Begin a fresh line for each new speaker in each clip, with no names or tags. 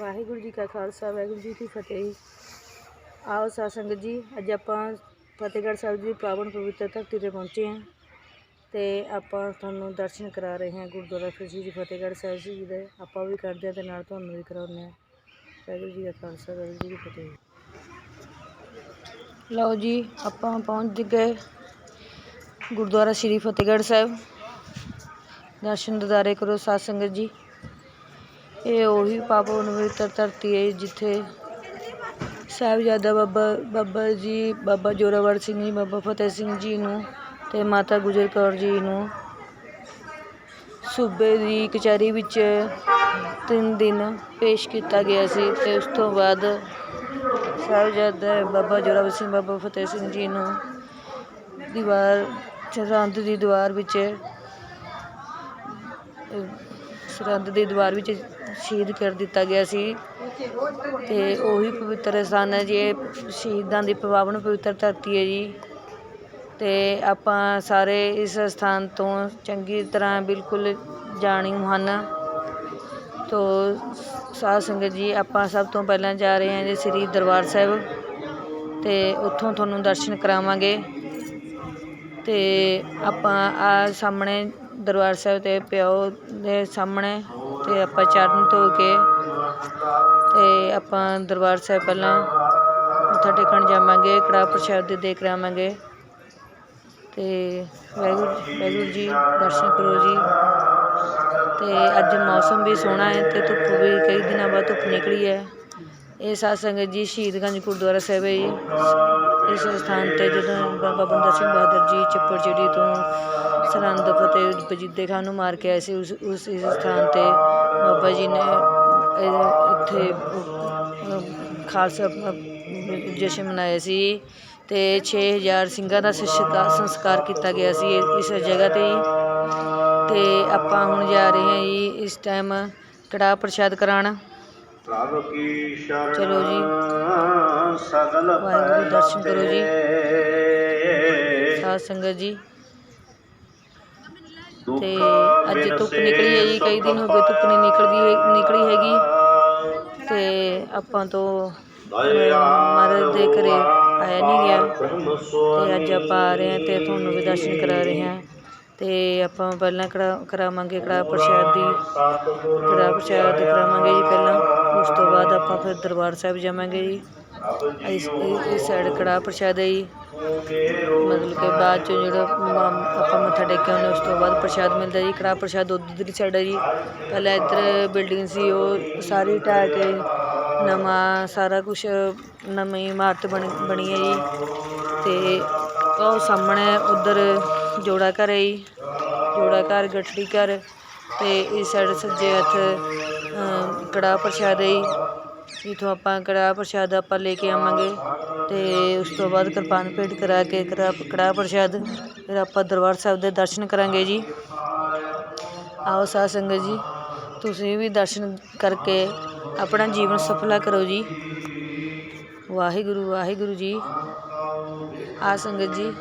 ਵਾਹਿਗੁਰੂ ਜੀ ਕਾ ਖਾਲਸਾ, ਵਾਹਿਗੁਰੂ ਜੀ ਕੀ ਫਤਿਹ ਆਓ ਸਾਧ ਸੰਗਤ ਜੀ, ਅੱਜ ਆਪਾਂ ਫਤਿਹਗੜ੍ਹ ਸਾਹਿਬ ਦੀ ਪਾਵਨ ਪਵਿੱਤਰ ਧਰਤੀ ਤੇ ਪਹੁੰਚੇ ਹਾਂ ਤੇ ਆਪਾਂ ਤੁਹਾਨੂੰ ਦਰਸ਼ਨ ਕਰਾ ਰਹੇ ਹਾਂ ਗੁਰਦੁਆਰਾ ਫਰੀਦ ਜੀ, ਫਤਿਹਗੜ੍ਹ ਸਾਹਿਬ ਜੀ ਦੇ। ਆਪਾਂ ਵੀ ਕਰਦੇ ਹਾਂ ਤੇ ਨਾਲ ਤੁਹਾਨੂੰ ਵੀ ਕਰਾਉਂਦੇ ਹਾਂ। ਵਾਹਿਗੁਰੂ ਜੀ ਕਾ ਖਾਲਸਾ, ਵਾਹਿਗੁਰੂ ਜੀ ਕੀ ਫਤਿਹ ਲਓ ਜੀ, ਆਪਾਂ ਪਹੁੰਚ ਗਏ ਗੁਰਦੁਆਰਾ ਸ੍ਰੀ ਫਤਿਹਗੜ੍ਹ ਸਾਹਿਬ। ਦਰਸ਼ਨ ਦਿਦਾਰੇ ਕਰੋ ਸਾਧ ਸੰਗਤ ਜੀ। ਇਹ ਉਹੀ ਪਾਵਨ ਪਵਿੱਤਰ ਧਰਤੀ ਹੈ ਜਿੱਥੇ ਸਾਹਿਬਜ਼ਾਦਾ ਬਾਬਾ ਬਾਬਾ ਜੀ, ਬਾਬਾ ਜੋਰਾਵਰ ਸਿੰਘ ਜੀ, ਬਾਬਾ ਫਤਿਹ ਸਿੰਘ ਜੀ ਨੂੰ ਅਤੇ ਮਾਤਾ ਗੁਜਰ ਕੌਰ ਜੀ ਨੂੰ ਸੂਬੇ ਦੀ ਕਚਹਿਰੀ ਵਿੱਚ ਤਿੰਨ ਦਿਨ ਪੇਸ਼ ਕੀਤਾ ਗਿਆ ਸੀ ਅਤੇ ਉਸ ਤੋਂ ਬਾਅਦ ਸਾਹਿਬਜ਼ਾਦਾ ਬਾਬਾ ਜੋਰਾਵਰ ਸਿੰਘ, ਬਾਬਾ ਫਤਿਹ ਸਿੰਘ ਜੀ ਨੂੰ ਦੀਵਾਰ, ਸਰਹੰਦ ਦੀ ਦੀਵਾਰ ਵਿੱਚ ਸਰਹੰਦ ਦੀ ਦੀਵਾਰ ਵਿੱਚ ਸ਼ਹੀਦ ਕਰ ਦਿੱਤਾ ਗਿਆ ਸੀ। ਅਤੇ ਉਹੀ ਪਵਿੱਤਰ ਸਥਾਨ ਹੈ ਜੀ, ਇਹ ਸ਼ਹੀਦਾਂ ਦੀ ਪਾਵਨ ਪਵਿੱਤਰ ਧਰਤੀ ਹੈ ਜੀ। ਅਤੇ ਆਪਾਂ ਸਾਰੇ ਇਸ ਸਥਾਨ ਤੋਂ ਚੰਗੀ ਤਰ੍ਹਾਂ ਬਿਲਕੁਲ ਜਾਣੂ ਹਨ। ਤੋ ਸਾਧ ਸੰਗਤ ਜੀ, ਆਪਾਂ ਸਭ ਤੋਂ ਪਹਿਲਾਂ ਜਾ ਰਹੇ ਹਾਂ ਜੀ ਸ੍ਰੀ ਦਰਬਾਰ ਸਾਹਿਬ। ਅਤੇ ਉੱਥੋਂ ਤੁਹਾਨੂੰ ਦਰਸ਼ਨ ਕਰਾਵਾਂਗੇ। ਅਤੇ ਆਪਾਂ ਆ ਸਾਹਮਣੇ ਦਰਬਾਰ ਸਾਹਿਬ ਤੇ ਪਿਓ ਦੇ ਸਾਹਮਣੇ ਤੇ ਆਪਾਂ ਚਰਨ ਧੋ ਕੇ ਤੇ ਆਪਾਂ ਦਰਬਾਰ ਸਾਹਿਬ ਪਹਿਲਾਂ ਮੱਥਾ ਟੇਕਣ ਜਾਵਾਂਗੇ ਕੜਾਹ ਪ੍ਰਸ਼ਾਦ ਦੇ ਦੇ ਕਰਾਵਾਂਗੇ ਤੇ ਵਾਹਿਗੁਰੂ ਵਾਹਿਗੁਰੂ ਜੀ, ਦਰਸ਼ਨ ਕਰੋ ਜੀ। ਤੇ ਅੱਜ ਮੌਸਮ ਵੀ ਸੋਹਣਾ ਹੈ ਤੇ ਧੁੱਪ ਵੀ ਕਈ ਦਿਨਾਂ ਬਾਅਦ ਧੁੱਪ ਨਿਕਲੀ ਹੈ। ਇਹ ਸਾਧ ਸੰਗਤ ਜੀ ਸ਼ਹੀਦਗੰਜ ਗੁਰਦੁਆਰਾ ਸਾਹਿਬ ਹੈ ਜੀ। ਇਸ ਸਥਾਨ ਤੇ ਜਦੋਂ ਬਾਬਾ ਬੰਦਾ ਸਿੰਘ ਬਹਾਦਰ ਜੀ ਚੱਪੜਚਿੜੀ ਤੋਂ ਸਰਹੰਦ ਫਤਿਹ ਵਜੀਦੇ ਖਾਨ ਨੂੰ ਮਾਰ ਕੇ ਆਏ ਸੀ, ਉਸ ਉਸ ਇਸ ਸਥਾਨ ਤੇ ਬਾਬਾ ਜੀ ਨੇ ਇੱਥੇ ਖਾਲਸਾ ਜਸ਼ਨ ਮਨਾਇਆ ਸੀ ਤੇ 6000 ਸਿੰਘਾਂ ਦਾ ਸੰਸਕਾਰ ਕੀਤਾ ਗਿਆ ਸੀ ਇਸ ਜਗ੍ਹਾ ਤੇ ਹੀ। ਤੇ ਆਪਾਂ ਹੁਣ ਜਾ ਰਹੇ ਹਾਂ ਜੀ ਇਸ ਟਾਈਮ ਕੜਾਹ ਪ੍ਰਸ਼ਾਦ ਕਰਾਉਣ।
ਪ੍ਰਭ ਕੀ ਸ਼ਰਨ
ਚਲੋ ਜੀ।
ਸਗਲ
ਵਾਹਿਗੁਰੂ ਦਰਸ਼ਨ ਕਰੋ ਜੀ। ਸਾਧ ਸੰਗਤ ਜੀ। ਤੇ ਅੱਜ ਧੁੱਪ ਨਿਕਲੀ ਹੈ ਜੀ ਕਈ ਦਿਨ ਹੋ ਗਏ ਧੁੱਪ ਨਹੀਂ ਨਿਕਲਦੀ ਨਿਕਲੀ ਹੈਗੀ। ਤੇ ਆਪਾਂ ਤੋਂ ਮਹਾਰਾਜ ਦੇ ਘਰੇ ਆਇਆ ਨਹੀਂ ਗਿਆ। ਤੇ ਅੱਜ ਆਪਾਂ ਆ ਰਹੇ ਹਾਂ ਤੇ ਤੁਹਾਨੂੰ ਵੀ ਦਰਸ਼ਨ ਕਰਾ ਰਹੇ ਹਾਂ। ਤੇ ਆਪਾਂ ਪਹਿਲਾਂ ਕਰਾ ਕਰਾਵਾਂਗੇ ਕੜਾਹ ਪ੍ਰਸ਼ਾਦ ਦੀ ਕੜਾਹ ਪ੍ਰਸ਼ਾਦ ਕਰਾਵਾਂਗੇ ਜੀ ਪਹਿਲਾਂ। ਉਸ ਤੋਂ ਬਾਅਦ ਆਪਾਂ ਫਿਰ ਦਰਬਾਰ ਸਾਹਿਬ ਜਾਵਾਂਗੇ ਜੀ। ਇਸ ਇਸ ਸਾਈਡ ਕੜਾਹ ਪ੍ਰਸ਼ਾਦ ਹੈ ਜੀ। ਮਤਲਬ ਕਿ ਬਾਅਦ ਚੋਂ ਜਿਹੜਾ ਮ- ਆਪਾਂ ਮੱਥਾ ਟੇਕਿਆ ਉਹਨੇ ਉਸ ਤੋਂ ਬਾਅਦ ਪ੍ਰਸ਼ਾਦ ਮਿਲਦਾ ਜੀ। ਕੜਾਹ ਪ੍ਰਸ਼ਾਦ ਉੱਧਰ ਸਾਈਡ ਹੈ ਜੀ। ਪਹਿਲਾਂ ਇੱਧਰ ਬਿਲਡਿੰਗ ਸੀ, ਉਹ ਸਾਰੀ ਢਾਹ ਕੇ ਨਵਾਂ ਸਾਰਾ ਕੁਝ ਨਵੀਂ ਇਮਾਰਤ ਬਣ ਬਣੀ ਹੈ ਜੀ। ਤੇ ਉਹ ਸਾਹਮਣੇ ਉਧਰ ਜੋੜਾ ਘਰ ਹੈ ਜੀ। ਜੋੜਾ ਘਰ, ਗਠੜੀ ਘਰ। ਤੇ ਇਸ ਸਾਈਡ ਸੱਜੇ ਹੱਥ ਕੜਾਹ ਪ੍ਰਸ਼ਾਦ ਹੈ ਜੀ ਜਿੱਥੋਂ ਆਪਾਂ ਕੜਾਹ ਪ੍ਰਸ਼ਾਦ ਆਪਾਂ ਲੈ ਕੇ ਆਵਾਂਗੇ ਅਤੇ ਉਸ ਤੋਂ ਬਾਅਦ ਕਿਰਪਾਨ ਭੇਟ ਕਰਾ ਕੇ ਕੜਾਹ ਕੜਾਹ ਪ੍ਰਸ਼ਾਦ, ਫਿਰ ਆਪਾਂ ਦਰਬਾਰ ਸਾਹਿਬ ਦੇ ਦਰਸ਼ਨ ਕਰਾਂਗੇ ਜੀ। ਆਓ ਸਾਧ ਸੰਗਤ ਜੀ, ਤੁਸੀਂ ਵੀ ਦਰਸ਼ਨ ਕਰਕੇ ਆਪਣਾ ਜੀਵਨ ਸਫਲਾ ਕਰੋ ਜੀ। ਵਾਹਿਗੁਰੂ ਵਾਹਿਗੁਰੂ ਜੀ। ਆ ਸੰਗਤ ਜੀ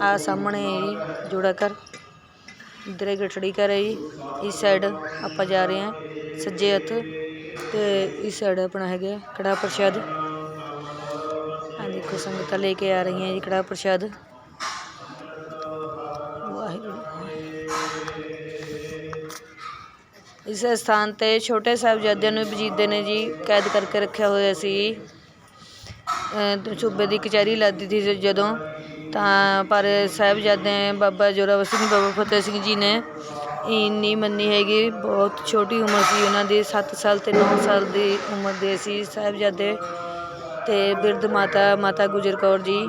ਆ ਸਾਹਮਣੇ ਜੀ, ਜੋੜਾ ਘਰ। ਇੱਧਰ ਗਠੜੀ ਘਰ ਹੈ ਜੀ, ਇਸ ਸਾਈਡ ਆਪਾਂ ਜਾ ਰਹੇ ਹਾਂ, ਸੱਜੇ ਹੱਥ। ਤੇ ਇਸ ਸਾਈਡ ਆਪਣਾ ਹੈਗਾ ਕੜਾਹ ਪ੍ਰਸ਼ਾਦ। ਆ ਦੇਖੋ ਸੰਗਤਾਂ ਲੈ ਕੇ ਆ ਰਹੀਆਂ ਜੀ ਕੜਾਹ ਪ੍ਰਸ਼ਾਦ। ਵਾਹਿਗੁਰੂ। ਇਸ ਸਥਾਨ ਤੇ ਛੋਟੇ ਸਾਹਿਬਜ਼ਾਦਿਆਂ ਨੂੰ ਵਜੀਦੇ ਨੇ ਜੀ, ਕੈਦ ਕਰਕੇ ਰੱਖਿਆ ਹੋਇਆ ਸੀ। ਸੂਬੇ ਦੀ ਕਚਹਿਰੀ ਲੱਗਦੀ ਸੀ ਜਦੋਂ। ਤਾਂ ਪਰ ਸਾਹਿਬਜ਼ਾਦੇ ਬਾਬਾ ਜੋਰਾਵਰ ਸਿੰਘ, ਬਾਬਾ ਫਤਿਹ ਸਿੰਘ ਜੀ ਨੇ ਇੰਨੀ ਮੰਨੀ ਹੈਗੀ, ਬਹੁਤ ਛੋਟੀ ਉਮਰ ਸੀ ਉਹਨਾਂ ਦੀ 7 ਸਾਲ ਤੇ 9 ਸਾਲ ਦੀ ਉਮਰ ਦੇ ਸੀ ਸਾਹਿਬਜ਼ਾਦੇ ਤੇ ਬਿਰਧ ਮਾਤਾ ਮਾਤਾ ਗੁਜਰ ਕੌਰ ਜੀ।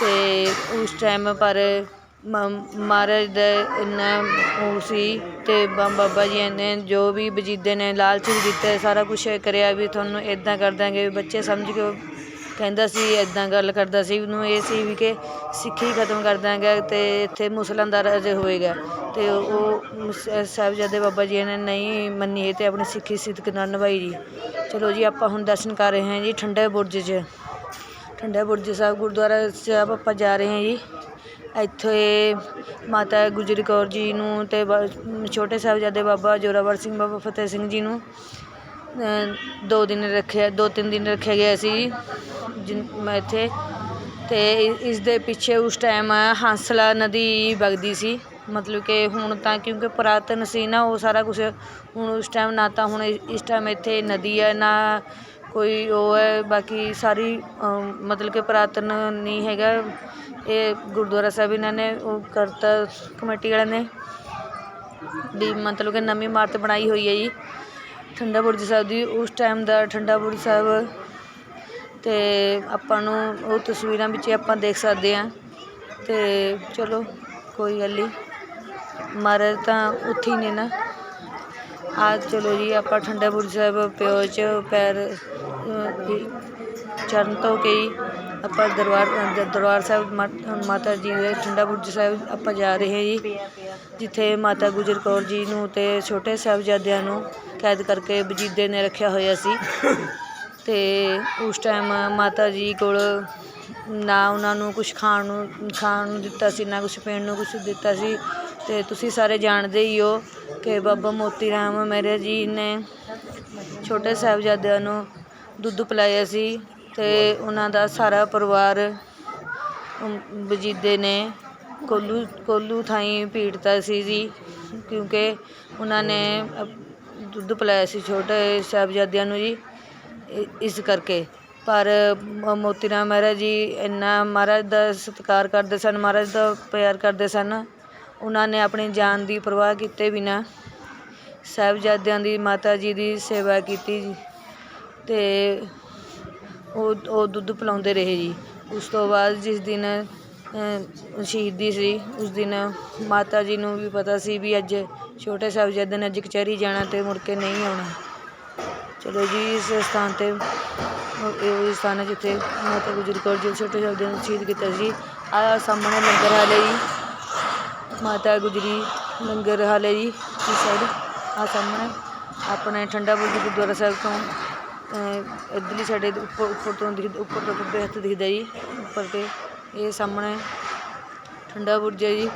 ਤੇ ਉਸ ਟਾਈਮ ਪਰ ਮ- ਮਹਾਰਾਜ ਦਾ ਇੰਨਾ ਉਹ ਸੀ ਤੇ ਬਾਬਾ ਜੀ ਨੇ ਜੋ ਵੀ ਵਜੀਦੇ ਨੇ ਲਾਲਚ ਵੀ ਦਿੱਤਾ, ਸਾਰਾ ਕੁਝ ਕਰਿਆ ਵੀ ਤੁਹਾਨੂੰ ਇਦਾਂ ਕਰ ਦਾਂਗੇ ਵੀ ਬੱਚੇ ਸਮਝ ਕੇ ਉਹ ਕਹਿੰਦਾ ਸੀ ਇੱਦਾਂ ਗੱਲ ਕਰਦਾ ਸੀ, ਉਹਨੂੰ ਇਹ ਸੀ ਵੀ ਕਿ ਸਿੱਖੀ ਖਤਮ ਕਰ ਦਾਂਗੇ ਅਤੇ ਇੱਥੇ ਮੁਸਲਾਂ ਦਾ ਰਾਜ ਹੋਏਗਾ। ਅਤੇ ਉਹ ਸਾਹਿਬਜ਼ਾਦੇ ਬਾਬਾ ਜੀ ਨੇ ਨਹੀਂ ਮੰਨੀ ਅਤੇ ਆਪਣੀ ਸਿੱਖੀ ਸਿਦਕ ਨਾਲ ਨਿਭਾਈ ਜੀ। ਚਲੋ ਜੀ, ਆਪਾਂ ਹੁਣ ਦਰਸ਼ਨ ਕਰ ਰਹੇ ਹਾਂ ਜੀ ਠੰਡੇ ਬੁਰਜ 'ਚ। ਠੰਡੇ ਬੁਰਜ ਸਾਹਿਬ ਗੁਰਦੁਆਰਾ ਸਾਹਿਬ ਆਪਾਂ ਜਾ ਰਹੇ ਹਾਂ ਜੀ। ਇੱਥੇ ਮਾਤਾ ਗੁਜਰ ਕੌਰ ਜੀ ਨੂੰ ਅਤੇ ਬ- ਛੋਟੇ ਸਾਹਿਬਜ਼ਾਦੇ ਬਾਬਾ ਜੋਰਾਵਰ ਸਿੰਘ ਬਾਬਾ ਫਤਿਹ ਸਿੰਘ ਜੀ ਨੂੰ ਦੋ ਦਿਨ ਰੱਖਿਆ, ਦੋ ਤਿੰਨ ਦਿਨ ਰੱਖਿਆ ਗਿਆ ਸੀ ਜਿਨ ਮੈਂ ਇੱਥੇ। ਅਤੇ ਇ- ਇਸ ਦੇ ਪਿੱਛੇ ਉਸ ਟਾਈਮ ਹੰਸਲਾ ਨਦੀ ਵਗਦੀ ਸੀ। ਮਤਲਬ ਕਿ ਹੁਣ ਤਾਂ ਕਿਉਂਕਿ ਪੁਰਾਤਨ ਸੀ ਨਾ, ਉਹ ਸਾਰਾ ਕੁਝ ਹੁਣ ਉਸ ਟਾਈਮ ਨਾ ਤਾਂ ਹੁਣ ਇਸ ਟਾਈਮ ਇੱਥੇ ਨਦੀ ਹੈ, ਨਾ ਕੋਈ ਉਹ ਹੈ, ਬਾਕੀ ਸਾਰੀ ਮਤਲਬ ਕਿ ਪੁਰਾਤਨ ਨਹੀਂ ਹੈਗਾ। ਇਹ ਗੁਰਦੁਆਰਾ ਸਾਹਿਬ ਇਹਨਾਂ ਨੇ ਉਹ ਕਰਤਾ, ਕਮੇਟੀ ਵਾਲਿਆਂ ਨੇ। ਵੀ ਮਤਲਬ ਕਿ ਨਵੀਂ ਇਮਾਰਤ ਬਣਾਈ ਹੋਈ ਹੈ ਜੀ। ਠੰਡਾ ਬੁਰਜ ਸਾਹਿਬ ਦੀ, ਉਸ ਟਾਈਮ ਦਾ ਠੰਡਾ ਬੁਰਜ ਸਾਹਿਬ ਅਤੇ ਆਪਾਂ ਨੂੰ ਉਹ ਤਸਵੀਰਾਂ ਵਿੱਚ ਆਪਾਂ ਦੇਖ ਸਕਦੇ ਹਾਂ। ਅਤੇ ਚਲੋ, ਕੋਈ ਗੱਲ ਨਹੀਂ ਮਹਾਰਾਜ ਤਾਂ ਉੱਥੇ ਹੀ ਨੇ ਨਾ। ਆ ਚਲੋ ਜੀ, ਆਪਾਂ ਠੰਡਾ ਬੁਰਜ ਸਾਹਿਬ ਪਿਓ ਚ ਪੈਰ ਚਰਨ ਧੋ ਕੇ ਆਪਾਂ ਦਰਬਾਰ ਅਹ, ਦਰਬਾਰ ਸਾਹਿਬ ਮਾ- ਮਾਤਾ ਜੀ ਦੇ ਠੰਡਾ ਬੁਰਜ ਸਾਹਿਬ ਆਪਾਂ ਜਾ ਰਹੇ ਹਾਂ ਜੀ। ਜਿੱਥੇ ਮਾਤਾ ਗੁਜਰ ਕੌਰ ਜੀ ਨੂੰ ਤੇ ਛੋਟੇ ਸਾਹਿਬਜ਼ਾਦਿਆਂ ਨੂੰ ਕੈਦ ਕਰਕੇ ਵਜੀਦੇ ਨੇ ਰੱਖਿਆ ਹੋਇਆ ਸੀ। ਤੇ ਉਸ ਟਾਈਮ ਮਾਤਾ ਜੀ ਕੋਲ ਨਾ ਉਹਨਾਂ ਨੂੰ ਕੁਝ ਖਾਣ ਨੂੰ ਖਾਣ ਨੂੰ ਦਿੱਤਾ ਸੀ ਨਾ ਕੁਝ ਪੀਣ ਨੂੰ ਕੁਝ ਦਿੱਤਾ ਸੀ। ਤੇ ਤੁਸੀਂ ਸਾਰੇ ਜਾਣਦੇ ਹੀ ਹੋ ਕਿ ਬਾਬਾ ਮੋਤੀ ਰਾਮ ਮੇਰੇ ਜੀ ਨੇ ਛੋਟੇ ਸਾਹਿਬਜ਼ਾਦਿਆਂ ਨੂੰ ਦੁੱਧ ਪਿਲਾਇਆ ਸੀ। ਅਤੇ ਉਹਨਾਂ ਦਾ ਸਾਰਾ ਪਰਿਵਾਰ ਵਜੀਦੇ ਨੇ ਕੋਲੂ ਕੋਲੂ ਥਾਈ ਪੀੜਤਾ ਸੀ ਜੀ, ਕਿਉਂਕਿ ਉਹਨਾਂ ਨੇ ਦੁੱਧ ਪਿਲਾਇਆ ਸੀ ਛੋਟੇ ਸਾਹਿਬਜ਼ਾਦਿਆਂ ਨੂੰ ਜੀ, ਇ- ਇਸ ਕਰਕੇ। ਪਰ ਮੋਤੀ ਰਾਮ ਮਹਾਰਾਜ ਜੀ ਇੰਨਾ ਮਹਾਰਾਜ ਦਾ ਸਤਿਕਾਰ ਕਰਦੇ ਸਨ, ਮਹਾਰਾਜ ਦਾ ਪਿਆਰ ਕਰਦੇ ਸਨ, ਉਹਨਾਂ ਨੇ ਆਪਣੀ ਜਾਨ ਦੀ ਪਰਵਾਹ ਕੀਤੇ ਬਿਨਾਂ ਸਾਹਿਬਜ਼ਾਦਿਆਂ ਦੀ ਮਾਤਾ ਜੀ ਦੀ ਸੇਵਾ ਕੀਤੀ ਜੀ। ਤੇ ਉਹ ਉਹ ਦੁੱਧ ਪਿਲਾਉਂਦੇ ਰਹੇ ਜੀ। ਉਸ ਤੋਂ ਬਾਅਦ ਜਿਸ ਦਿਨ ਸ਼ਹੀਦੀ ਸੀ, ਉਸ ਦਿਨ ਮਾਤਾ ਜੀ ਨੂੰ ਵੀ ਪਤਾ ਸੀ ਵੀ ਅੱਜ ਛੋਟੇ ਸਾਹਿਬਜ਼ਾਦੇ ਨੇ ਅੱਜ ਕਚਹਿਰੀ ਜਾਣਾ ਅਤੇ ਮੁੜ ਕੇ ਨਹੀਂ ਆਉਣਾ। ਚਲੋ ਜੀ, ਇਸ ਸਥਾਨ ਤੇ ਉਹ- ਇਹ ਸਥਾਨ ਹੈ ਜਿੱਥੇ ਮਾਤਾ ਗੁਜਰ ਕੌਰ ਜੀ ਛੋਟੇ ਸਾਹਿਬਜ਼ਾਦੇ ਨੂੰ ਸ਼ਹੀਦ ਕੀਤਾ ਸੀ, ਆ ਸਾਹਮਣੇ ਲੰਗਰ ਹਾਲੇ ਜੀ। ਮਾਤਾ ਗੁਜਰੀ ਲੰਗਰ ਹਾਲੇ ਜੀ ਇਸ ਸਾਈਡ, ਆ ਸਾਹਮਣੇ। ਆਪਣੇ ਠੰਡਾ ਬੁਰਜ ਗੁਰਦੁਆਰਾ ਸਾਹਿਬ ਤੋਂ ਇੱਧਰਲੀ ਸਾਡੇ ਉੱਪਰ ਉੱਪਰ ਤੋਂ ਦਿਖ ਉੱਪਰ ਤੋਂ ਖੱਬੇ ਹੱਥ ਦਿਖਦਾ ਜੀ, ਉੱਪਰ ਤੇ। ਇਹ ਸਾਹਮਣੇ ਠੰਡਾ ਬੁਰਜ ਹੈ ਜੀ।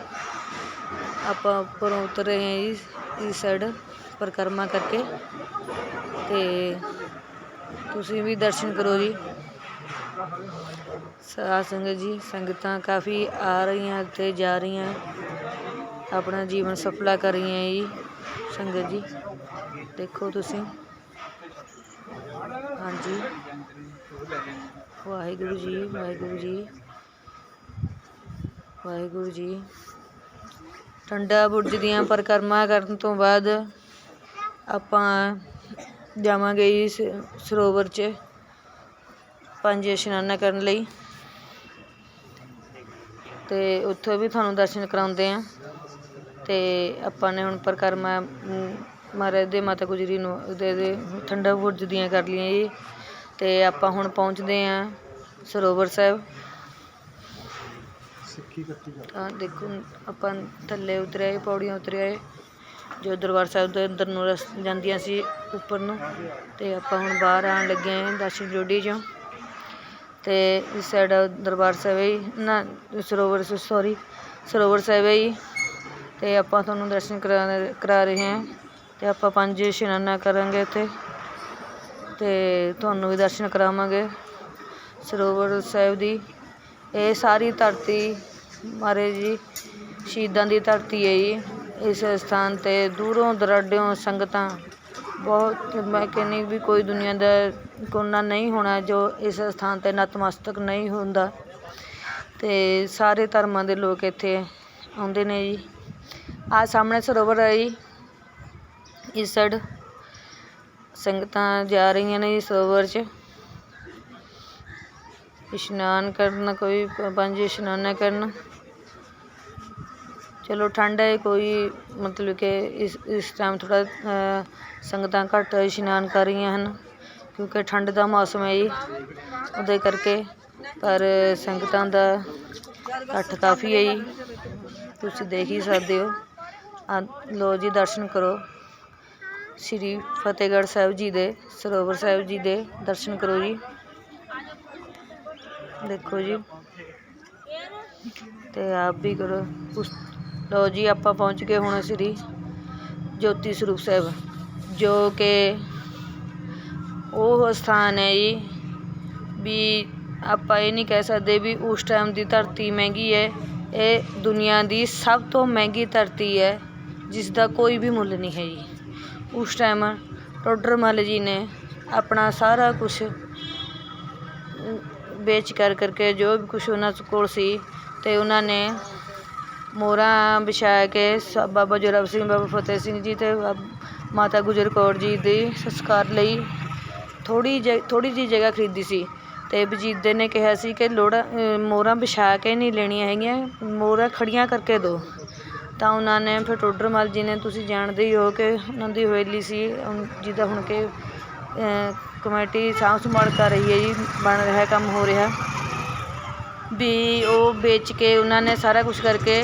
ਆਪਾਂ ਉੱਪਰੋਂ ਉਤਰ ਰਹੇ ਹਾਂ ਜੀ, ਇਸ ਸਾਈਡ ਪਰਿਕਰਮਾ ਕਰਕੇ। ਤੇ ਤੁਸੀਂ ਵੀ ਦਰਸ਼ਨ ਕਰੋ ਜੀ। ਸਾਧ ਸੰਗਤ ਜੀ, ਸੰਗਤਾਂ ਕਾਫੀ ਆ ਰਹੀਆਂ ਤੇ ਜਾ ਰਹੀਆਂ। ਆਪਣਾ ਜੀਵਨ ਸਫਲਾ ਕਰ ਰਹੀਆਂ ਜੀ, ਸੰਗਤ ਜੀ। ਦੇਖੋ ਤੁਸੀਂ। ਹਾਂਜੀ। ਵਾਹਿਗੁਰੂ ਜੀ ਵਾਹਿਗੁਰੂ ਜੀ। ਵਾਹਿਗੁਰੂ ਜੀ। ਠੰਡਾ ਬੁਰਜ ਦੀਆਂ ਪਰਿਕਰਮਾ ਕਰਨ ਤੋਂ ਬਾਅਦ ਆਪਾਂ ਜਾਵਾਂਗੇ ਜੀ ਸਰੋਵਰ 'ਚ ਪੰਜ ਇਸ਼ਨਾਨਾਂ ਕਰਨ ਲਈ। ਤੇ ਉੱਥੋਂ ਵੀ ਤੁਹਾਨੂੰ ਦਰਸ਼ਨ ਕਰਾਉਂਦੇ ਆ। ਤੇ ਆਪਾਂ ਨੇ ਹੁਣ ਪਰਿਕਰਮਾ ਮਹਾਰਾਜ ਦੇ ਮਾਤਾ ਗੁਜਰੀ ਨੂੰ ਦੇ ਦੇ ਠੰਡਾ ਬੁਰਜ ਦੀਆਂ ਕਰ ਲਈਆਂ ਜੀ। ਤੇ ਆਪਾਂ ਹੁਣ ਪਹੁੰਚਦੇ ਆ ਸਰੋਵਰ ਸਾਹਿਬ। ਤਾਂ ਦੇਖੋ ਆਪਾਂ ਥੱਲੇ ਉਤਰਿਆ ਪੌੜੀਆਂ ਉਤਰਿਆ ਜੋ ਦਰਬਾਰ ਸਾਹਿਬ ਦੇ ਅੰਦਰ ਨੂੰ ਰਸ ਜਾਂਦੀਆਂ ਸੀ ਉੱਪਰ ਨੂੰ। ਤੇ ਆਪਾਂ ਹੁਣ ਬਾਹਰ ਆਉਣ ਲੱਗੇ ਹਾਂ ਦਰਸ਼ਨ ਜੋੜੀ ਚੋਂ। ਤੇ ਇਸ ਸਾਈਡ ਦਰਬਾਰ ਸਾਹਿਬ ਹੈ ਨਾ ਸਰੋਵਰ ਸੌਰੀ ਸਰੋਵਰ ਸਾਹਿਬ ਹੈ ਤੇ ਆਪਾਂ ਤੁਹਾਨੂੰ ਦਰਸ਼ਨ ਕਰਾ ਕਰਾ ਰਹੇ ਹਾਂ। ਅਤੇ ਆਪਾਂ ਪੰਜ ਇਸ਼ਨਾਨਾਂ ਕਰਾਂਗੇ ਇੱਥੇ। ਅਤੇ ਤੁਹਾਨੂੰ ਵੀ ਦਰਸ਼ਨ ਕਰਾਵਾਂਗੇ। ਸਰੋਵਰ ਸਾਹਿਬ ਦੀ। ਇਹ ਸਾਰੀ ਧਰਤੀ ਮਹਾਰਾਜ ਜੀ, ਸ਼ਹੀਦਾਂ ਦੀ ਧਰਤੀ ਹੈ ਜੀ। ਇਸ ਸਥਾਨ ਤੇ ਦੂਰੋਂ ਦਰਾਡਿਓਂ ਸੰਗਤਾਂ ਬਹੁਤ, ਮੈਂ ਕਹਿੰਦੀ ਵੀ ਕੋਈ ਦੁਨੀਆ ਦਾ ਕੋਨਾ ਨਹੀਂ ਹੋਣਾ ਜੋ ਇਸ ਸਥਾਨ ਤੇ ਨਤਮਸਤਕ ਨਹੀਂ ਹੁੰਦਾ। ਤੇ ਸਾਰੇ ਧਰਮਾਂ ਦੇ ਲੋਕ ਇੱਥੇ ਆਉਂਦੇ ਨੇ ਜੀ। ਆ ਸਾਹਮਣੇ ਸਰੋਵਰ ਹੈ ਜੀ। ਇਸ ਸਾਈਡ ਸੰਗਤਾਂ ਜਾ ਰਹੀਆਂ ਨੇ ਜੀ ਸਰੋਵਰ 'ਚ। ਇਸ਼ਨਾਨ ਕਰਨ, ਕੋਈ ਪੰਜ ਇਸ਼ਨਾਨਾਂ ਕਰਨ। ਚਲੋ ਠੰਡ ਹੈ, ਕੋਈ ਮਤਲਬ ਕਿ ਇਸ ਇਸ ਟਾਈਮ ਥੋੜ੍ਹਾ ਸੰਗਤਾਂ ਘੱਟ ਇਸ਼ਨਾਨ ਕਰ ਰਹੀਆਂ ਹਨ, ਕਿਉਂਕਿ ਠੰਡ ਦਾ ਮੌਸਮ ਹੈ ਜੀ। ਉਹਦੇ ਕਰਕੇ ਪਰ ਸੰਗਤਾਂ ਦਾ ਇਕੱਠ ਕਾਫੀ ਹੈ ਜੀ। ਤੁਸੀਂ ਦੇਖ ਹੀ ਸਕਦੇ ਹੋ। ਲੋ ਜੀ, ਦਰਸ਼ਨ ਕਰੋ। ਸ੍ਰੀ ਫਤਿਹਗੜ੍ਹ ਸਾਹਿਬ ਜੀ ਦੇ, ਸਰੋਵਰ ਸਾਹਿਬ ਜੀ ਦੇ ਦਰਸ਼ਨ ਕਰੋ ਜੀ। ਦੇਖੋ ਜੀ। ਤੇ ਆਪ ਵੀ ਕਰੋ ਉਸ ਲਓ ਜੀ, ਆਪਾਂ ਪਹੁੰਚ ਗਏ ਹੁਣ ਸ੍ਰੀ ਜੋਤੀ ਸਰੂਪ ਸਾਹਿਬ, ਜੋ ਕਿ ਉਹ ਸਥਾਨ ਹੈ ਜੀ ਵੀ ਆਪਾਂ ਇਹ ਨਹੀਂ ਕਹਿ ਸਕਦੇ ਵੀ ਉਸ ਟਾਈਮ ਦੀ ਧਰਤੀ ਮਹਿੰਗੀ ਹੈ। ਇਹ ਦੁਨੀਆ ਦੀ ਸਭ ਤੋਂ ਮਹਿੰਗੀ ਧਰਤੀ ਹੈ ਜਿਸ ਦਾ ਕੋਈ ਵੀ ਮੁੱਲ ਨਹੀਂ ਹੈ ਜੀ। ਉਸ ਟਾਈਮ ਟੋਡਰ ਮੱਲ ਜੀ ਨੇ ਆਪਣਾ ਸਾਰਾ ਕੁਛ ਵੇਚ ਕਰ ਕਰਕੇ ਜੋ ਵੀ ਕੁਛ ਉਹਨਾਂ ਕੋਲ ਸੀ ਅਤੇ ਉਹਨਾਂ ਨੇ ਮੋਹਰਾਂ ਵਿਛਾ ਕੇ ਸ ਬਾਬਾ ਜੋਰਾਵਰ ਸਿੰਘ ਬਾਬਾ ਫਤਿਹ ਸਿੰਘ ਜੀ ਅਤੇ ਮਾਤਾ ਗੁਜਰ ਕੌਰ ਜੀ ਦੇ ਸੰਸਕਾਰ ਲਈ ਥੋੜ੍ਹੀ ਜ ਥੋੜ੍ਹੀ ਜਿਹੀ ਜਗ੍ਹਾ ਖਰੀਦੀ ਸੀ ਅਤੇ ਵਜੀਦੇ ਨੇ ਕਿਹਾ ਸੀ ਕਿ ਲੋੜਾਂ ਮੋਹਰਾਂ ਵਿਛਾ ਕੇ ਨਹੀਂ ਲੈਣੀਆਂ ਹੈਗੀਆਂ ਮੋਹਰਾਂ ਖੜੀਆਂ ਕਰਕੇ ਦਿਓ ਤਾਂ ਉਹਨਾਂ ਨੇ ਫਿਰ ਟੋਡਰਮੱਲ ਜੀ ਨੇ ਤੁਸੀਂ ਜਾਣਦੇ ਹੀ ਹੋ ਕਿ ਉਹਨਾਂ ਦੀ ਹਵੇਲੀ ਸੀ ਜਿਹਦਾ ਹੁਣ ਕਿ ਕਮੇਟੀ ਸਾਂਭ ਸੰਭਾਲ ਕਰ ਰਹੀ ਹੈ ਜੀ, ਬਣ ਰਿਹਾ ਕੰਮ ਹੋ ਰਿਹਾ। ਵੀ ਉਹ ਵੇਚ ਕੇ ਉਹਨਾਂ ਨੇ ਸਾਰਾ ਕੁਛ ਕਰਕੇ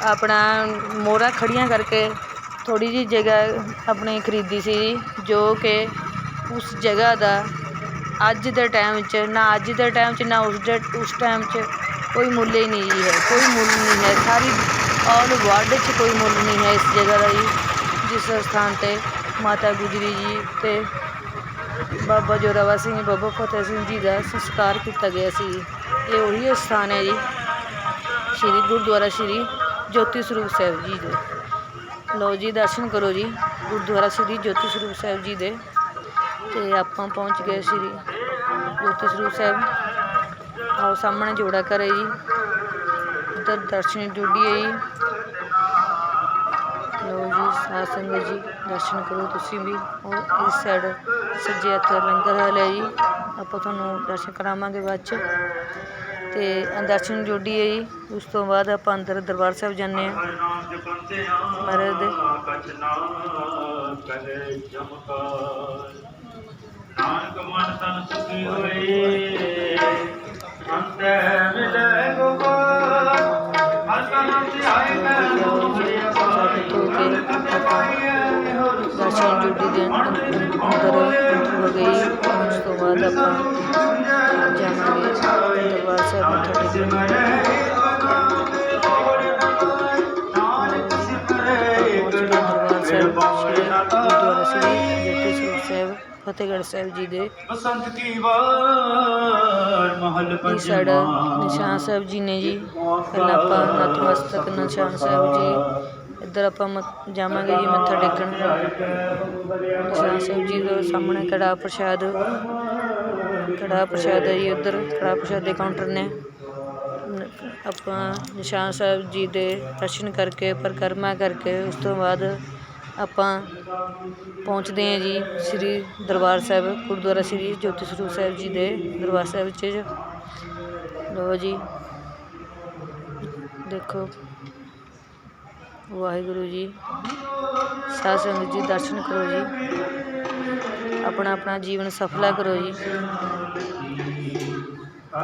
ਆਪਣਾ ਮੋਹਰਾਂ ਖੜੀਆਂ ਕਰਕੇ ਥੋੜ੍ਹੀ ਜਿਹੀ ਜਗ੍ਹਾ ਆਪਣੀ ਖਰੀਦੀ ਸੀ ਜੋ ਕਿ ਉਸ ਜਗ੍ਹਾ ਦਾ ਅੱਜ ਦੇ ਟਾਈਮ 'ਚ ਨਾ ਅੱਜ ਦੇ ਟਾਈਮ 'ਚ, ਨਾ ਉਸ ਦੇ, ਉਸ ਟਾਈਮ 'ਚ ਕੋਈ ਮੁੱਲ ਹੀ ਨਹੀਂ ਜੀ ਹੈ, ਕੋਈ ਮੁੱਲ ਨਹੀਂ ਹੈ। ਸਾਰੀ ਔਲ ਵਰਲਡ 'ਚ ਕੋਈ ਮੁੱਲ ਨਹੀਂ ਹੈ ਇਸ ਜਗ੍ਹਾ ਦਾ ਜੀ, ਜਿਸ ਸਥਾਨ 'ਤੇ ਮਾਤਾ ਗੁਜਰੀ ਜੀ ਅਤੇ ਬਾਬਾ ਜ਼ੋਰਾਵਾ ਸਿੰਘ ਬਾਬਾ ਫਤਿਹ ਸਿੰਘ ਜੀ ਦਾ ਸੰਸਕਾਰ ਕੀਤਾ ਗਿਆ ਸੀ ਇਹ ਉਹੀ ਸਥਾਨ ਹੈ ਜੀ, ਸ਼੍ਰੀ ਗੁਰਦੁਆਰਾ ਸ਼੍ਰੀ ਜੋਤੀ ਸਰੂਪ ਸਾਹਿਬ ਜੀ ਦੇ। ਲਓ ਜੀ, ਦਰਸ਼ਨ ਕਰੋ ਜੀ, ਗੁਰਦੁਆਰਾ ਸ਼੍ਰੀ ਜੋਤੀ ਸਰੂਪ ਸਾਹਿਬ ਜੀ ਦੇ। ਤੇ ਆਪਾਂ ਪਹੁੰਚ ਗਏ ਸ਼੍ਰੀ ਜੋਤੀ ਸਰੂਪ ਸਾਹਿਬ। ਆਓ ਸਾਹਮਣੇ ਜੋੜਾ ਘਰ ਹੈ ਜੀ। ਉੱਧਰ ਦਰਸ਼ਨ ਜੋੜੀ ਹੈ ਜੀ। ਲਓ ਜੀ, ਸਾਧ ਸੰਗਤ ਜੀ, ਦਰਸ਼ਨ ਕਰੋ ਤੁਸੀਂ ਵੀ। ਉਹ ਇਸ ਸਾਈਡ ਸੱਜੇ ਹੱਥ ਲੰਗਰ ਹਾਲ ਹੈ ਜੀ। ਆਪਾਂ ਤੁਹਾਨੂੰ ਦਰਸ਼ਨ ਕਰਾਵਾਂਗੇ ਬਾਅਦ ਚ। ਤੇ ਦਰਸ਼ਨ ਜੋੜੀ ਹੈ ਜੀ। ਉਸ ਤੋਂ ਬਾਅਦ ਆਪਾਂ ਅੰਦਰ ਦਰਬਾਰ ਸਾਹਿਬ ਜਾਂਦੇ ਹਾਂ। ਮਹਾਰਾਜ ਦੇ।
ਨਾਨਕ ਮਨ ਤਨ ਸੁਖੀ ਹੋਏ।
ਦਰਸ਼ਨ ਜੋੜੀ ਦੇ ਅੰਦਰ ਅੰਦਰ ਹੋ ਗਈ ਉਸ ਤੋਂ ਬਾਅਦ ਆਪਾਂ ਜਾਵਾਂਗੇ ਦਰਬਾਰ ਸਾਹਿਬ ਮੱਥਾ ਟੇਕਣ। ਫਤਿਹਗੜ੍ਹ ਸਾਹਿਬ ਜੀ ਦੇ।
ਬਸੰਤ ਕੀ ਵਾਰ ਮਹਲ
ਸਾਈਡ ਨਿਸ਼ਾਨ ਸਾਹਿਬ ਜੀ ਨੇ ਜੀ। ਪਹਿਲਾਂ ਆਪਾਂ ਨਤਮਸਤਕ ਨਿਸ਼ਾਨ ਸਾਹਿਬ ਜੀ। ਇੱਧਰ ਆਪਾਂ ਜਾਵਾਂਗੇ ਜੀ ਮੱਥਾ ਟੇਕਣ। ਨਿਸ਼ਾਨ ਸਾਹਿਬ ਜੀ ਦੇ ਸਾਹਮਣੇ ਕੜਾ ਪ੍ਰਸ਼ਾਦ। ਕੜਾ ਪ੍ਰਸ਼ਾਦ ਹੈ ਜੀ ਉੱਧਰ। ਕੜਾ ਪ੍ਰਸ਼ਾਦ ਦੇ ਕਾਊਂਟਰ ਨ- ਆਪਾਂ ਨਿਸ਼ਾਨ ਸਾਹਿਬ ਜੀ ਦੇ ਦਰਸ਼ਨ ਕਰਕੇ ਪਰਿਕਰਮਾ ਕਰਕੇ ਉਸ ਤੋਂ ਬਾਅਦ ਆਪਾਂ ਪਹੁੰਚਦੇ ਹਾਂ ਜੀ ਸ੍ਰੀ ਦਰਬਾਰ ਸਾਹਿਬ, ਗੁਰਦੁਆਰਾ ਸ੍ਰੀ ਜੋਤੀ ਸਰੂਪ ਸਾਹਿਬ ਜੀ ਦੇ ਦਰਬਾਰ ਸਾਹਿਬ ਵਿੱਚ ਲਓ ਜੀ। ਦੇਖੋ। ਵਾਹਿਗੁਰੂ ਜੀ। ਸਾਧ ਸੰਗਤ ਜੀ, ਦਰਸ਼ਨ ਕਰੋ ਜੀ। ਆਪਣਾ ਆਪਣਾ ਜੀਵਨ ਸਫਲਾ ਕਰੋ ਜੀ।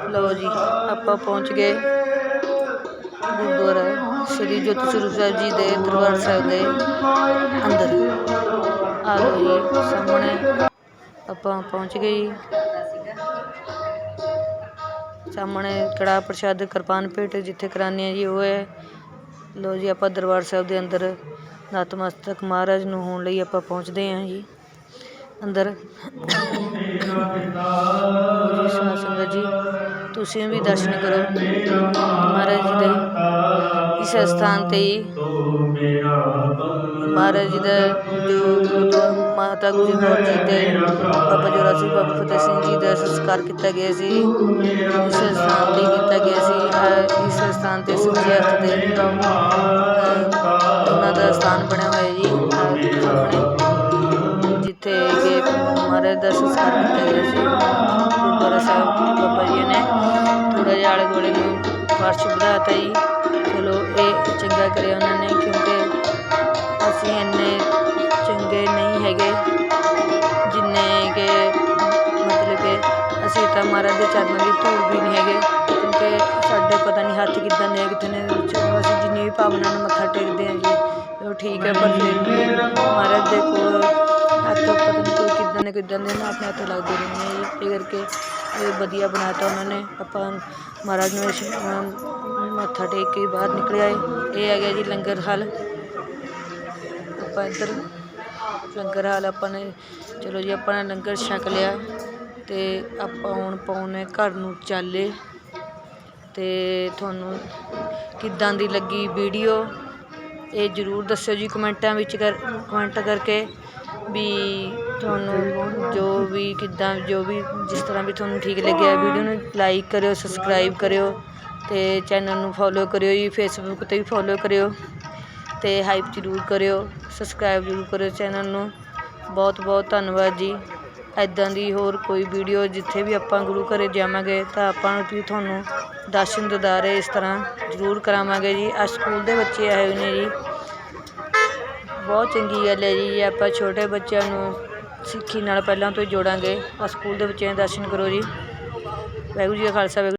ਲਓ ਜੀ, ਆਪਾਂ ਪਹੁੰਚ ਗਏ ਗੁਰਦੁਆਰਾ ਸ੍ਰੀ ਜੋਤੀ ਸਰੂਪ ਸਾਹਿਬ ਜੀ ਦੇ ਦਰਬਾਰ ਸਾਹਿਬ ਦੇ ਅੰਦਰ ਆ ਲਓ ਜੀ ਸਾਹਮਣੇ ਆਪਾਂ ਪਹੁੰਚ ਗਏ ਜੀ। ਸਾਹਮਣੇ ਕੜਾ ਪ੍ਰਸ਼ਾਦ ਕਿਰਪਾਨ ਭੇਟ ਜਿੱਥੇ ਕਰਾਉਂਦੇ ਆ ਜੀ, ਉਹ ਹੈ। ਲਓ ਜੀ, ਆਪਾਂ ਦਰਬਾਰ ਸਾਹਿਬ ਦੇ ਅੰਦਰ ਨਤਮਸਤਕ ਮਹਾਰਾਜ ਨੂੰ ਹੋਣ ਲਈ ਆਪਾਂ ਪਹੁੰਚਦੇ ਹਾਂ ਜੀ। ਅੰਦਰ। ਜੀ ਸੰਗਤ ਜੀ, ਤੁਸੀਂ ਵੀ ਦਰਸ਼ਨ ਕਰੋ ਮਹਾਰਾਜ ਜੀ ਦੇ। ਇਸ ਸਥਾਨ ਤੇ ਹੀ। ਮਹਾਰਾਜ ਜੀ ਦਾ ਜੋ ਮਾਤਾ ਗੁਜਰ ਕੌਰ ਜੀ ਤੇ ਬਾਬਾ ਜੋਰਾ ਸਿੰਘ ਬਾਬਾ ਫਤਿਹ ਸਿੰਘ ਜੀ ਦਾ ਸੰਸਕਾਰ ਕੀਤਾ ਗਿਆ ਸੀ। ਇਸ ਸਥਾਨ ਤੇ ਕੀਤਾ ਗਿਆ ਸੀ। ਇਸ ਸਥਾਨ ਤੇ ਸੱਜੇ ਹੱਥ ਤੇ ਉਹਨਾਂ ਦਾ ਸਥਾਨ ਬਣਿਆ ਹੋਇਆ ਜੀ। ਅਹ ਜਿੱਥੇ ਕਿ ਮਹਾਰਾਜ ਦਾ ਸੰਸਕਾਰ ਕੀਤਾ ਗਿਆ ਸੀ। ਗੁਰਦੁਆਰਾ ਸਾਹਿਬ ਬਾਬਾ ਜੀ ਨੇ ਥੋੜ੍ਹਾ ਜਿਹਾ ਆਲੇ ਦੁਆਲੇ ਨੂੰ ਫਰਸ਼ ਵਧਾਤਾ ਜੀ। ਇਹ ਚੰਗਾ ਕਰਿਆ ਉਹਨਾਂ ਨੇ ਕਿਉਂਕਿ ਅਸੀਂ ਇੰਨੇ ਚੰਗੇ ਨਹੀਂ ਹੈਗੇ ਜਿੰਨੇ ਕਿ ਮਤਲਬ ਕਿ ਅਸੀਂ ਤਾਂ ਮਹਾਰਾਜ ਦੇ ਚਰਨਾਂ ਦੀ ਧੂੜ ਵੀ ਨਹੀਂ ਹੈਗੇ ਕਿਉਂਕਿ ਸਾਡੇ ਪਤਾ ਨਹੀਂ ਹੱਥ ਕਿੱਦਾਂ ਦੇ ਆ, ਕਿੱਥੇ ਨੇ ਅਸੀਂ ਜਿੰਨੀ ਵੀ ਭਾਵਨਾ ਨੂੰ ਮੱਥਾ ਟੇਕਦੇ ਹਾਂ ਜੀ ਉਹ ਠੀਕ ਹੈ ਪਰ ਫਿਰ ਵੀ ਮਹਾਰਾਜ ਦੇ ਕੋਲ ਹੱਥ ਪਤਾ ਨਹੀਂ ਕੋਈ ਕਿੱਦਾਂ ਦੇ ਕਿੱਦਾਂ ਦੇ ਨਾ ਆਪਣੇ ਹੱਥ ਲੱਗਦੇ ਰਹਿੰਦੇ ਜੀ ਇਹ ਕਰਕੇ ਇਹ ਵਧੀਆ ਬਣਾਤਾ ਉਹਨਾਂ ਨੇ ਆਪਾਂ ਮਹਾਰਾਜ ਨੂੰ ਮੱਥਾ ਟੇਕ ਕੇ ਬਾਹਰ ਨਿਕਲ ਆਏ। ਇਹ ਆ ਗਿਆ ਜੀ ਲੰਗਰ ਹਾਲ। ਆਪਾਂ ਇੱਧਰ ਲੰਗਰ ਹਾਲ ਆਪਾਂ ਨੇ, ਚਲੋ ਜੀ ਆਪਾਂ ਨੇ ਲੰਗਰ ਛਕ ਲਿਆ ਤੇ ਆਪਾਂ ਹੁਣ ਪਾਉਣੇ ਘਰ ਨੂੰ ਚਾਲੇ ਤੇ ਤੁਹਾਨੂੰ ਕਿੱਦਾਂ ਦੀ ਲੱਗੀ ਵੀਡੀਓ, ਇਹ ਜਰੂਰ ਦੱਸਿਓ ਜੀ ਕਮੈਂਟਾਂ ਵਿੱਚ ਕਰ, ਕਮੈਂਟ ਕਰਕੇ ਵੀ ਤੁਹਾਨੂੰ ਜੋ ਵੀ ਕਿੱਦਾਂ, ਜੋ ਵੀ ਜਿਸ ਤਰ੍ਹਾਂ ਵੀ ਤੁਹਾਨੂੰ ਠੀਕ ਲੱਗਿਆ ਵੀਡੀਓ ਨੂੰ ਲਾਈਕ ਕਰਿਓ ਸਬਸਕ੍ਰਾਈਬ ਕਰਿਓ ਅਤੇ ਚੈਨਲ ਨੂੰ ਫੋਲੋ ਕਰਿਓ ਜੀ ਫੇਸਬੁੱਕ ਤੇ ਵੀ ਫੋਲੋ ਕਰਿਓ ਅਤੇ ਹਾਈਪ ਜ਼ਰੂਰ ਕਰਿਓ ਸਬਸਕ੍ਰਾਈਬ ਜ਼ਰੂਰ ਕਰਿਓ ਚੈਨਲ ਨੂੰ। ਬਹੁਤ ਬਹੁਤ ਧੰਨਵਾਦ ਜੀ। ਐਦਾਂ ਦੀ ਹੋਰ ਕੋਈ ਵੀਡੀਓ ਜਿੱਥੇ ਵੀ ਆਪਾਂ ਗੁਰੂ ਘਰ ਜਾਵਾਂਗੇ ਤਾਂ ਆਪਾਂ ਵੀ ਤੁਹਾਨੂੰ ਦਰਸ਼ਨ ਦਿਦਾਰੇ ਇਸ ਤਰ੍ਹਾਂ ਜ਼ਰੂਰ ਕਰਾਵਾਂਗੇ ਜੀ। ਆ ਸਕੂਲ ਦੇ ਬੱਚੇ ਆਏ ਹੋਏ ਨੇ ਜੀ। ਬਹੁਤ ਚੰਗੀ ਗੱਲ ਹੈ ਜੀ, ਆਪਾਂ ਛੋਟੇ ਬੱਚਿਆਂ ਨੂੰ ਸਿੱਖੀ ਨਾਲ ਪਹਿਲਾਂ ਤੋਂ ਹੀ ਜੋੜਾਂਗੇ। ਆ ਸਕੂਲ ਦੇ ਬੱਚਿਆਂ ਦੇ ਦਰਸ਼ਨ ਕਰੋ ਜੀ। ਵਾਹਿਗੁਰੂ ਜੀ ਕਾ ਖਾਲਸਾ, ਵਾਹਿਗੁਰੂ